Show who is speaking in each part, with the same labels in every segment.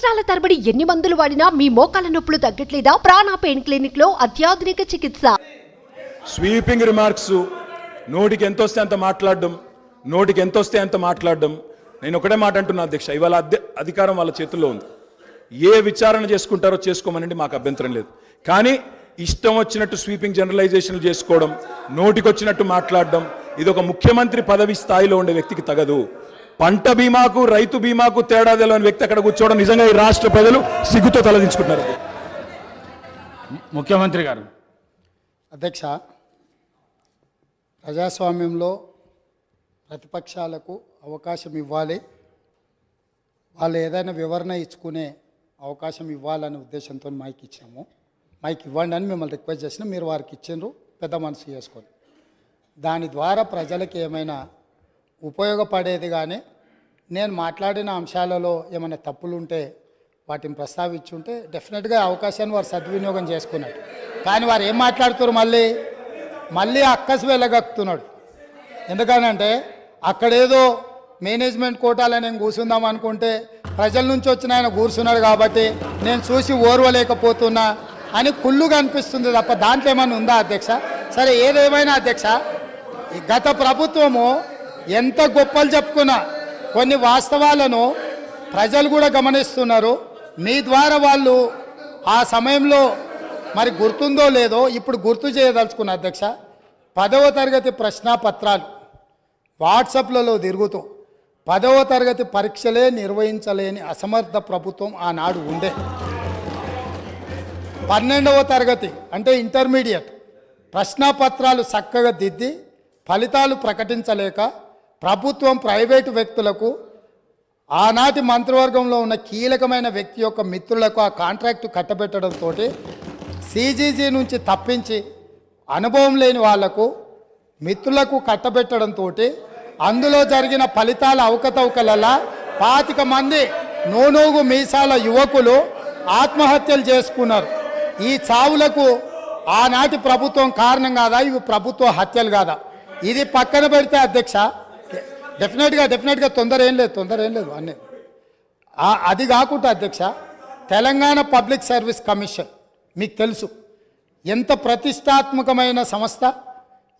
Speaker 1: సంవత్సరాల తరబడి ఎన్ని మందులు వాడినా మీ మోకాల నొప్పులు తగ్గట్లేదా? ప్రాణ పెయిన్ క్లినిక్లో అత్యాధునిక చికిత్స.
Speaker 2: స్వీపింగ్ రిమార్క్స్ నోటికి ఎంత వస్తే అంత మాట్లాడడం నోటికి ఎంత వస్తే అంత మాట్లాడడం. నేను ఒకటే మాట అంటున్నా అధ్యక్ష ఇవాళ అధ్య అధికారం వాళ్ళ చేతుల్లో ఉంది. ఏ విచారణ చేసుకుంటారో చేసుకోమనండి మాకు అభ్యంతరం లేదు. కానీ ఇష్టం వచ్చినట్టు స్వీపింగ్ జనరలైజేషన్లు చేసుకోవడం నోటికి వచ్చినట్టు మాట్లాడడం ఇది ఒక ముఖ్యమంత్రి పదవి స్థాయిలో ఉండే వ్యక్తికి తగదు. పంట బీమాకు రైతు బీమాకు తేడా తెలియని వ్యక్తి అక్కడ కూర్చోవడం నిజంగా ఈ రాష్ట్ర ప్రజలు సిగ్గుతో తలదించుకుంటున్నారు.
Speaker 3: ముఖ్యమంత్రి గారు.
Speaker 4: అధ్యక్ష ప్రజాస్వామ్యంలో ప్రతిపక్షాలకు అవకాశం ఇవ్వాలి. వాళ్ళు ఏదైనా వివరణ ఇచ్చుకునే అవకాశం ఇవ్వాలనే ఉద్దేశంతో మైక్ ఇచ్చాము. మైక్ ఇవ్వండి అని మిమ్మల్ని రిక్వెస్ట్ చేసిన మీరు వారికి ఇచ్చిండ్రు పెద్ద మనసు చేసుకొని దాని ద్వారా ప్రజలకు ఏమైనా ఉపయోగపడేది కానీ నేను మాట్లాడిన అంశాలలో ఏమైనా తప్పులుంటే వాటిని ప్రస్తావించుంటే డెఫినెట్గా అవకాశాన్ని వారు సద్వినియోగం చేసుకున్నాడు కానీ వారు ఏం మాట్లాడుతున్నారు మళ్ళీ? మళ్ళీ అక్కసి వెళ్ళగక్కుతున్నాడు ఎందుకనంటే అక్కడేదో మేనేజ్మెంట్ కోటాలో నేను కూర్చుందాం అనుకుంటే ప్రజల నుంచి వచ్చిన ఆయన కూర్చున్నాడు కాబట్టి నేను చూసి ఓర్వలేకపోతున్నా అని కుళ్ళుగా అనిపిస్తుంది తప్ప దాంట్లో ఏమైనా ఉందా అధ్యక్ష? సరే ఏదేమైనా అధ్యక్ష గత ప్రభుత్వము ఎంత గొప్పలు చెప్పుకున్నా కొన్ని వాస్తవాలను ప్రజలు కూడా గమనిస్తున్నారు. మీ ద్వారా వాళ్ళు ఆ సమయంలో మరి గుర్తుందో లేదో ఇప్పుడు గుర్తు చేయదలుచుకున్న అధ్యక్ష. పదవ తరగతి ప్రశ్నాపత్రాలు వాట్సాప్లలో తిరుగుతూ పదవ తరగతి పరీక్షలే నిర్వహించలేని అసమర్థ ప్రభుత్వం ఆనాడు ఉండే. పన్నెండవ తరగతి అంటే ఇంటర్మీడియట్ ప్రశ్నాపత్రాలు చక్కగా దిద్ది ఫలితాలు ప్రకటించలేక ప్రభుత్వం ప్రైవేటు వ్యక్తులకు ఆనాటి మంత్రివర్గంలో ఉన్న కీలకమైన వ్యక్తి యొక్క మిత్రులకు ఆ కాంట్రాక్టు కట్టబెట్టడంతో సీజీజీ నుంచి తప్పించి అనుభవం లేని వాళ్ళకు మిత్రులకు కట్టబెట్టడంతో అందులో జరిగిన ఫలితాల అవకతవకలలా పాతిక మంది నూనూగు మీసాల యువకులు ఆత్మహత్యలు చేసుకున్నారు. ఈ చావులకు ఆనాటి ప్రభుత్వం కారణం కాదా? ఇవి ప్రభుత్వ హత్యలు కాదా? ఇది పక్కన పెడితే అధ్యక్ష డెఫినెట్గా డెఫినెట్గా తొందర ఏం లేదు తొందర ఏం లేదు అన్నీ. అది కాకుండా అధ్యక్ష తెలంగాణ పబ్లిక్ సర్వీస్ కమిషన్ మీకు తెలుసు. ఎంత ప్రతిష్టాత్మకమైన సంస్థ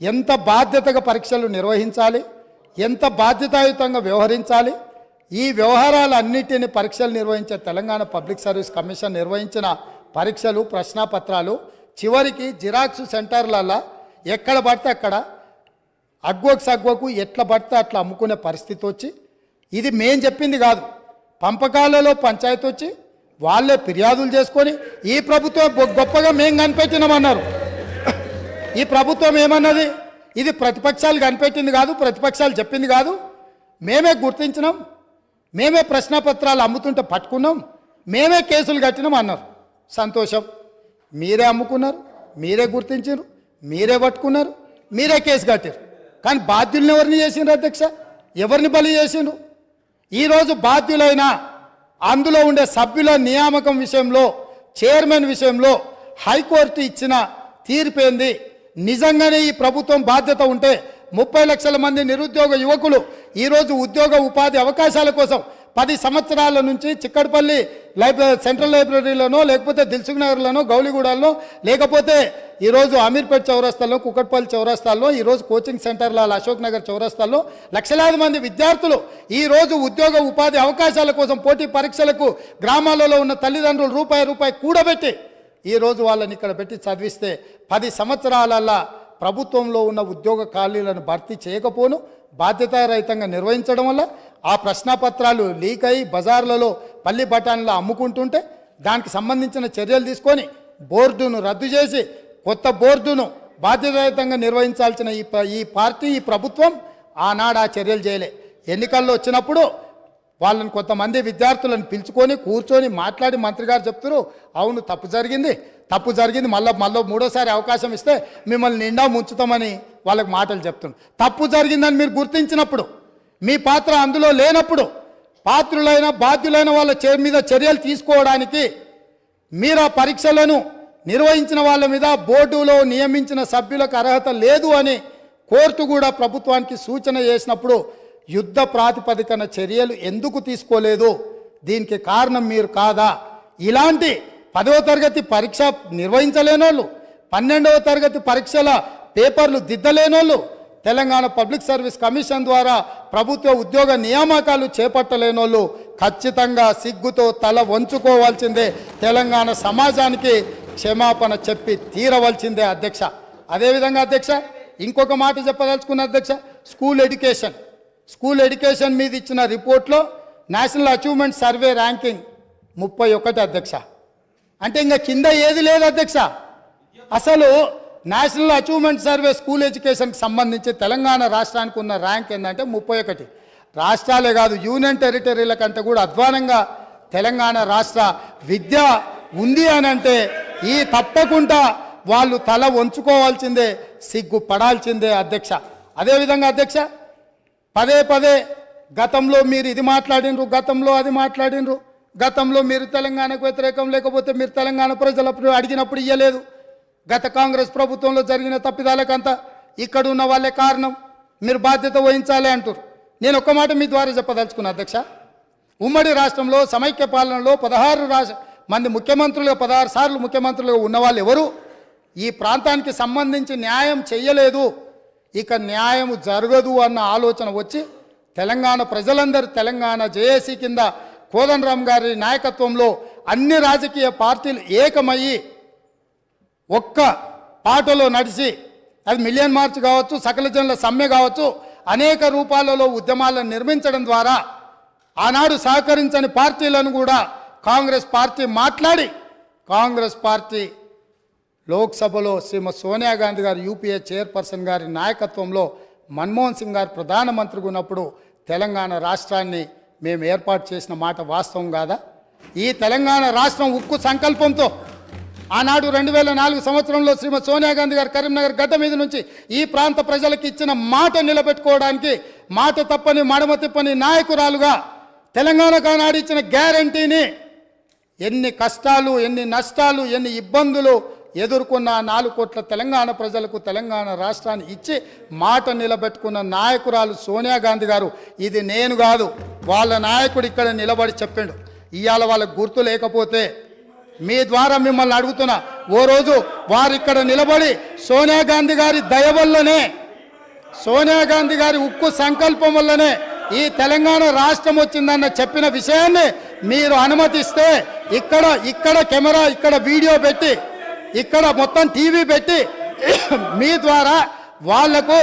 Speaker 4: ఎంత బాధ్యతగా పరీక్షలు నిర్వహించాలి ఎంత బాధ్యతాయుతంగా వ్యవహరించాలి ఈ వ్యవహారాలన్నిటిని పరీక్షలు నిర్వహించే తెలంగాణ పబ్లిక్ సర్వీస్ కమిషన్ నిర్వహించిన పరీక్షలు ప్రశ్నాపత్రాలు చివరికి జిరాక్స్ సెంటర్లలో ఎక్కడ పడితే అక్కడ అగ్గోకు సగ్గోకు ఎట్లా పడితే అట్లా అమ్ముకునే పరిస్థితి వచ్చి ఇది మేం చెప్పింది కాదు. పంపకాలలో పంచాయతీ వచ్చి వాళ్ళే ఫిర్యాదులు చేసుకొని ఈ ప్రభుత్వం గొ- గొప్పగా మేము కనిపెట్టినామన్నారు. ఈ ప్రభుత్వం ఏమన్నది? ఇది ప్రతిపక్షాలు కనిపెట్టింది కాదు ప్రతిపక్షాలు చెప్పింది కాదు. మేమే గుర్తించినాం. మేమే ప్రశ్నపత్రాలు అమ్ముతుంటే పట్టుకున్నాం. మేమే కేసులు కట్టినాం అన్నారు. సంతోషం. మీరే అమ్ముకున్నారు మీరే గుర్తించారు మీరే పట్టుకున్నారు మీరే కేసు కట్టారు కానీ బాధ్యులను ఎవరిని చేసిండ్రు అధ్యక్ష? ఎవరిని బలి చేసిండ్రు? ఈరోజు బాధ్యులైన అందులో ఉండే సభ్యుల నియామకం విషయంలో చైర్మన్ విషయంలో హైకోర్టు ఇచ్చిన తీర్పేంది? నిజంగానే ఈ ప్రభుత్వం బాధ్యత ఉంటే ముప్పై లక్షల మంది నిరుద్యోగ యువకులు ఈరోజు ఉద్యోగ ఉపాధి అవకాశాల కోసం పది సంవత్సరాల నుంచి చిక్కడపల్లి లైబ్రరీ సెంట్రల్ లైబ్రరీలోనో లేకపోతే దిల్సుఖ్ నగర్లోనో గౌలిగూడలో లేకపోతే ఈరోజు అమీర్పేట్ చౌరస్తాల్లో కుక్కట్పల్లి చౌరస్తాల్లో ఈరోజు కోచింగ్ సెంటర్ల అశోక్ నగర్ చౌరస్తాల్లో లక్షలాది మంది విద్యార్థులు ఈరోజు ఉద్యోగ ఉపాధి అవకాశాల కోసం పోటీ పరీక్షలకు గ్రామాలలో ఉన్న తల్లిదండ్రులు రూపాయి రూపాయి కూడబెట్టి ఈరోజు వాళ్ళని ఇక్కడ పెట్టి చదివిస్తే పది సంవత్సరాలల్లా ప్రభుత్వంలో ఉన్న ఉద్యోగ ఖాళీలను భర్తీ చేయకపోను బాధ్యతారహితంగా నిర్వహించడం వల్ల ఆ ప్రశ్నపత్రాలు లీక్ అయి బజార్లలో పల్లి బఠాన్లో అమ్ముకుంటుంటే దానికి సంబంధించిన చర్యలు తీసుకొని బోర్డును రద్దు చేసి కొత్త బోర్డును బాధ్యతాయుతంగా నిర్వహించాల్సిన ఈ ప- ఈ పార్టీ ఈ ప్రభుత్వం ఆనాడు ఆ చర్యలు చేయలే. ఎన్నికల్లో వచ్చినప్పుడు వాళ్ళని కొంతమంది విద్యార్థులను పిలుచుకొని కూర్చొని మాట్లాడి మంత్రి గారు చెప్తారు అవును తప్పు జరిగింది తప్పు జరిగింది మళ్ళీ మళ్ళీ మూడోసారి అవకాశం ఇస్తే మిమ్మల్ని నిండా ముంచుతామని వాళ్ళకి మాటలు చెప్తున్నారు. తప్పు జరిగిందని మీరు గుర్తించినప్పుడు మీ పాత్ర అందులో లేనప్పుడు పాత్రులైన బాధ్యులైన వాళ్ళ చే మీద చర్యలు తీసుకోవడానికి మీరు ఆ పరీక్షలను నిర్వహించిన వాళ్ళ మీద బోర్డులో నియమించిన సభ్యులకు అర్హత లేదు అని కోర్టు కూడా ప్రభుత్వానికి సూచన చేసినప్పుడు యుద్ధ ప్రాతిపదికన చర్యలు ఎందుకు తీసుకోలేదు? దీనికి కారణం మీరు కాదా? ఇలాంటి పదవ తరగతి పరీక్ష నిర్వహించలేనోళ్ళు పన్నెండవ తరగతి పరీక్షల పేపర్లు దిద్దలేనోళ్ళు తెలంగాణ పబ్లిక్ సర్వీస్ కమిషన్ ద్వారా ప్రభుత్వ ఉద్యోగ నియామకాలు చేపట్టలేనోళ్ళు ఖచ్చితంగా సిగ్గుతో తల వంచుకోవాల్సిందే. తెలంగాణ సమాజానికి క్షమాపణ చెప్పి తీరవలసిందే అధ్యక్ష. అదేవిధంగా అధ్యక్ష ఇంకొక మాట చెప్పదలుచుకున్న అధ్యక్ష స్కూల్ ఎడ్యుకేషన్. స్కూల్ ఎడ్యుకేషన్ మీద ఇచ్చిన రిపోర్ట్లో నేషనల్ అచీవ్మెంట్ సర్వే ర్యాంకింగ్ ముప్పై ఒకటి అధ్యక్ష. అంటే ఇంకా కింద ఏది లేదు అధ్యక్ష. అసలు నేషనల్ అచీవ్మెంట్ సర్వే స్కూల్ ఎడ్యుకేషన్కి సంబంధించి తెలంగాణ రాష్ట్రానికి ఉన్న ర్యాంక్ ఏంటంటే ముప్పై ఒకటి. రాష్ట్రాలే కాదు యూనియన్ టెరిటరీల కంటే కూడా అధ్వానంగా తెలంగాణ రాష్ట్ర విద్య ఉంది అని అంటే ఈ తప్పకుండా వాళ్ళు తల వంచుకోవాల్సిందే సిగ్గు పడాల్సిందే అధ్యక్ష అదేవిధంగా అధ్యక్ష పదే పదే గతంలో మీరు ఇది మాట్లాడినరు గతంలో అది మాట్లాడినరు గతంలో మీరు తెలంగాణకు వ్యతిరేకం లేకపోతే మీరు తెలంగాణ ప్రజలప్పుడు అడిగినప్పుడు ఇయ్యలేదు. గత కాంగ్రెస్ ప్రభుత్వంలో జరిగిన తప్పిదాలకంతా ఇక్కడ ఉన్న వాళ్ళే కారణం. మీరు బాధ్యత వహించాలి అంటారు నేను ఒక్క మాట మీ ద్వారా చెప్పదలుచుకున్నా అధ్యక్ష. ఉమ్మడి రాష్ట్రంలో సమైక్య పాలనలో పదహారు రాష్ట్ర మంది ముఖ్యమంత్రులుగా పదహారు సార్లు ముఖ్యమంత్రులుగా ఉన్నవాళ్ళు ఎవరు? ఈ ప్రాంతానికి సంబంధించి న్యాయం చెయ్యలేదు. ఇక న్యాయం జరగదు అన్న ఆలోచన వచ్చి తెలంగాణ ప్రజలందరూ తెలంగాణ జేఏసీ కింద కోదండరామ్ గారి నాయకత్వంలో అన్ని రాజకీయ పార్టీలు ఏకమయ్యి ఒక్క పాటలో నడిచి అది మిలియన్ మార్చ్ కావచ్చు సకల జనుల సమ్మె కావచ్చు అనేక రూపాలలో ఉద్యమాలను నిర్మించడం ద్వారా ఆనాడు సహకరించని పార్టీలను కూడా కాంగ్రెస్ పార్టీ మాట్లాడి కాంగ్రెస్ పార్టీ లోక్సభలో శ్రీమతి సోనియా గాంధీ గారు యూపీఏ చైర్పర్సన్ గారి నాయకత్వంలో మన్మోహన్ సింగ్ గారు ప్రధానమంత్రిగా ఉన్నప్పుడు తెలంగాణ రాష్ట్రాన్ని మేము ఏర్పాటు చేసిన మాట వాస్తవం కాదా? ఈ తెలంగాణ రాష్ట్రం ఉక్కు సంకల్పంతో ఆనాడు రెండు వేల నాలుగు సంవత్సరంలో శ్రీమతి సోనియా గాంధీ గారు కరీంనగర్ గడ్డ మీద నుంచి ఈ ప్రాంత ప్రజలకు ఇచ్చిన మాట నిలబెట్టుకోవడానికి మాట తప్పని మడమ తిప్పని నాయకురాలుగా తెలంగాణకు ఆనాడు ఇచ్చిన గ్యారంటీని ఎన్ని కష్టాలు ఎన్ని నష్టాలు ఎన్ని ఇబ్బందులు ఎదుర్కొన్న నాలుగు కోట్ల తెలంగాణ ప్రజలకు తెలంగాణ రాష్ట్రాన్ని ఇచ్చి మాట నిలబెట్టుకున్న నాయకురాలు సోనియా గాంధీ గారు. ఇది నేను కాదు వాళ్ళ నాయకుడు ఇక్కడ నిలబడి చెప్పిండు. ఇవాళ వాళ్ళకు గుర్తు లేకపోతే మీ ద్వారా మిమ్మల్ని అడుగుతున్నా. ఓ రోజు వారు ఇక్కడ నిలబడి సోనియా గాంధీ గారి దయ వల్లనే సోనియా గాంధీ గారి ఉక్కు సంకల్పం వల్లనే ఈ తెలంగాణ రాష్ట్రం వచ్చిందన్న చెప్పిన విషయాన్ని మీరు అనుమతిస్తే ఇక్కడ ఇక్కడ కెమెరా ఇక్కడ వీడియో పెట్టి ఇక్కడ మొత్తం టీవీ పెట్టి మీ ద్వారా వాళ్ళకు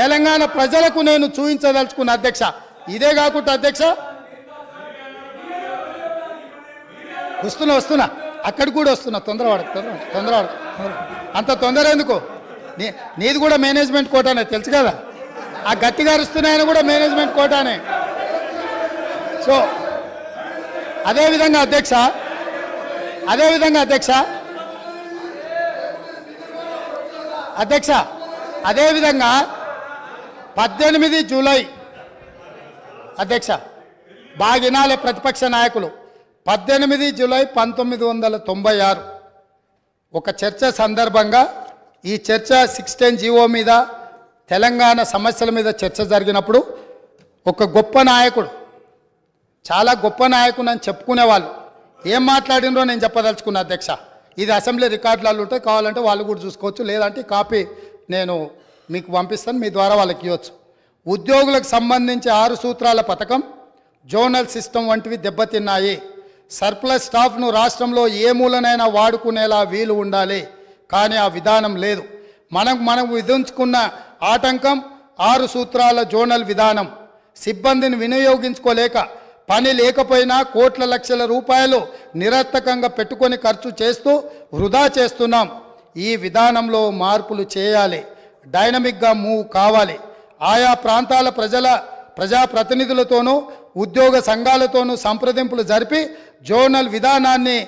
Speaker 4: తెలంగాణ ప్రజలకు నేను చూపించదలుచుకున్న అధ్యక్ష. ఇదే కాకుండా అధ్యక్ష వస్తున్నా వస్తున్నా. అక్కడికి కూడా వస్తున్నా. తొందరవాడు తొందర అంత తొందర ఎందుకు? నీ నీది కూడా మేనేజ్మెంట్ కోటానే తెలుసు కదా? ఆ గట్టిగా అరుస్తున్నాయని కూడా మేనేజ్మెంట్ కోటానే. సో అదేవిధంగా అధ్యక్ష అదేవిధంగా అధ్యక్ష అధ్యక్ష అదేవిధంగా పద్దెనిమిది జూలై అధ్యక్ష బాగినాలే ప్రతిపక్ష నాయకులు. పద్దెనిమిది జూలై పంతొమ్మిది వందల తొంభై ఆరు. ఒక చర్చ సందర్భంగా ఈ చర్చ సిక్స్టీన్ జీవో మీద తెలంగాణ సమస్యల మీద చర్చ జరిగినప్పుడు ఒక గొప్ప నాయకుడు చాలా గొప్ప నాయకుడు అని చెప్పుకునేవాళ్ళు. ఏం మాట్లాడినో నేను చెప్పదలుచుకున్నా అధ్యక్ష. ఇది అసెంబ్లీ రికార్డులలో ఉంటే కావాలంటే వాళ్ళు కూడా చూసుకోవచ్చు లేదంటే కాపీ నేను మీకు పంపిస్తాను మీ ద్వారా వాళ్ళకి ఇవ్వచ్చు. ఉద్యోగులకు సంబంధించి ఆరు సూత్రాల పథకం జోనల్ సిస్టమ్ వంటివి దెబ్బతిన్నాయి. సర్ప్లస్ స్టాఫ్ను రాష్ట్రంలో ఏ మూలనైనా వాడుకునేలా వీలు ఉండాలి. కానీ ఆ విధానం లేదు. మనం మనం విధించుకున్న ఆటంకం ఆరు సూత్రాల జోనల్ విధానం. సిబ్బందిని వినియోగించుకోలేక పని లేకపోయినా కోట్ల లక్షల రూపాయలు నిరర్థకంగా పెట్టుకొని ఖర్చు చేస్తూ వృధా చేస్తున్నాం. ఈ విధానంలో మార్పులు చేయాలి. డైనమిక్గా మూవ్ కావాలి. ఆయా ప్రాంతాల ప్రజల ప్రజాప్రతినిధులతోనూ ఉద్యోగ సంఘాలతోనూ సంప్రదింపులు జరిపి జోనల్ విధానాన్ని